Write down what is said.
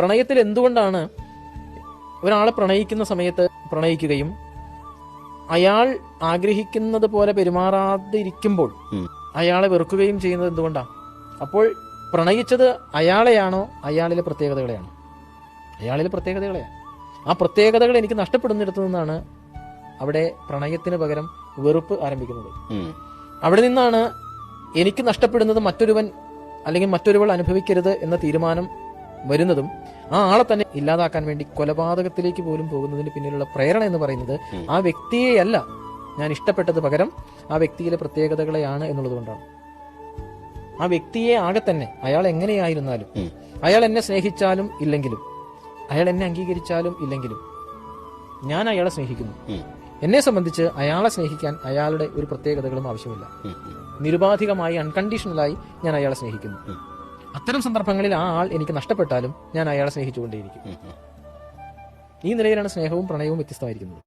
പ്രണയത്തിൽ എന്തുകൊണ്ടാണ് ഒരാളെ പ്രണയിക്കുന്ന സമയത്ത് പ്രണയിക്കുകയും അയാൾ ആഗ്രഹിക്കുന്നത് പോലെ പെരുമാറാതിരിക്കുമ്പോൾ അയാളെ വെറുക്കുകയും ചെയ്യുന്നത് എന്തുകൊണ്ടാണ് അപ്പോൾ പ്രണയിച്ചത് അയാളെയാണോ അയാളിലെ പ്രത്യേകതകളെയാണോ? അയാളിലെ പ്രത്യേകതകളെയാണ് ആ പ്രത്യേകതകൾ എനിക്ക് നഷ്ടപ്പെടുന്നിടത്തു നിന്നാണ് അവിടെ പ്രണയത്തിന് പകരം വെറുപ്പ് ആരംഭിക്കുന്നത്. അവിടെ നിന്നാണ് എനിക്ക് നഷ്ടപ്പെടുന്നത് മറ്റൊരുവൻ അല്ലെങ്കിൽ മറ്റൊരുവൾ അനുഭവിക്കരുത് എന്ന തീരുമാനം വരുന്നതും ആ ആളെ തന്നെ ഇല്ലാതാക്കാൻ വേണ്ടി കൊലപാതകത്തിലേക്ക് പോലും പോകുന്നതിന് പിന്നിലുള്ള പ്രേരണ എന്ന് പറയുന്നത്. ആ വ്യക്തിയെയല്ല ഞാൻ ഇഷ്ടപ്പെട്ടത് പകരം ആ വ്യക്തിയിലെ പ്രത്യേകതകളെയാണ് എന്നുള്ളത് കൊണ്ടാണ് ആ വ്യക്തിയെ ആകെ തന്നെ അയാൾ എങ്ങനെയായിരുന്നാലും അയാൾ എന്നെ സ്നേഹിച്ചാലും ഇല്ലെങ്കിലും അയാൾ എന്നെ അംഗീകരിച്ചാലും ഇല്ലെങ്കിലും ഞാൻ അയാളെ സ്നേഹിക്കുന്നു എന്നെ സംബന്ധിച്ച് അയാളെ സ്നേഹിക്കാൻ അയാളുടെ ഒരു പ്രത്യേകതകളും ആവശ്യമില്ല. നിരുപാധികമായി അൺകണ്ടീഷണലായി ഞാൻ അയാളെ സ്നേഹിക്കുന്നു. അത്തരം സന്ദർഭങ്ങളിൽ ആ ആൾ എനിക്ക് നഷ്ടപ്പെട്ടാലും ഞാൻ അയാളെ സ്നേഹിച്ചുകൊണ്ടേയിരിക്കും. ഈ നിലയിലാണ് സ്നേഹവും പ്രണയവും വ്യത്യസ്തമായിരിക്കുന്നത്